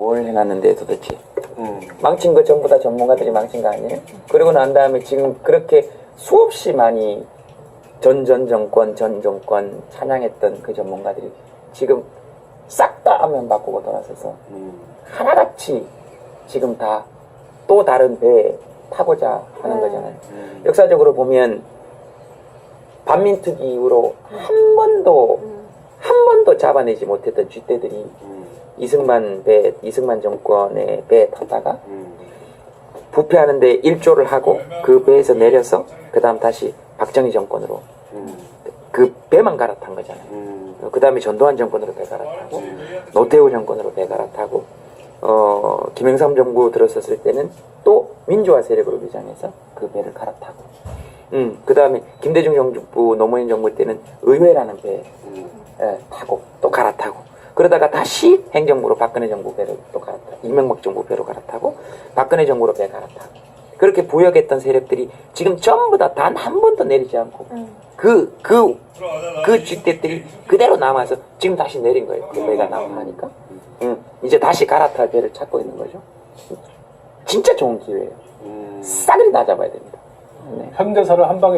뭘 해놨는데 도대체 음. 망친 거 전부 다 전문가들이 망친 거 아니에요? 그리고 난 다음에 지금 그렇게 수없이 많이 전전 정권 전 정권 찬양했던 그 전문가들이 지금 싹다 화면 바꾸고 돌아서서 음. 하나같이 지금 다 또 다른 배에 타고자 하는 음. 거잖아요. 음. 역사적으로 보면 반민특위 이후로 한 번도 음. 한 번도 잡아내지 못했던 쥐떼들이 음. 이승만 배 이승만 정권의 배에 탔다가 음. 부패하는데 일조를 하고 그 배에서 내려서 그 다음 다시 박정희 정권으로 음. 그 배만 갈아탄 거잖아요. 음. 그 다음에 전두환 정권으로 배 갈아타고 노태우 정권으로 배 갈아타고 어, 김영삼 정부 들었었을 때는 또 민주화 세력으로 위장해서 그 배를 갈아타고 음, 그 다음에 김대중 정부 노무현 정부 때는 의회라는 배 음. 예, 타고 그러다가 다시 행정부로 박근혜 정부 배를 또 갈아타고 이명박 정부 배로 갈아타고 박근혜 정부로 배 갈아타고 그렇게 부역했던 세력들이 지금 전부 다 단 한 번도 내리지 않고 음. 그, 그, 그 쥐떼들이 그대로 남아서 지금 다시 내린 거예요. 그 배가 남아하니까. 응. 이제 다시 갈아탈 배를 찾고 있는 거죠. 진짜 좋은 기회예요. 음. 싸그리 다 잡아야 됩니다. 네. 현대사를 한 방에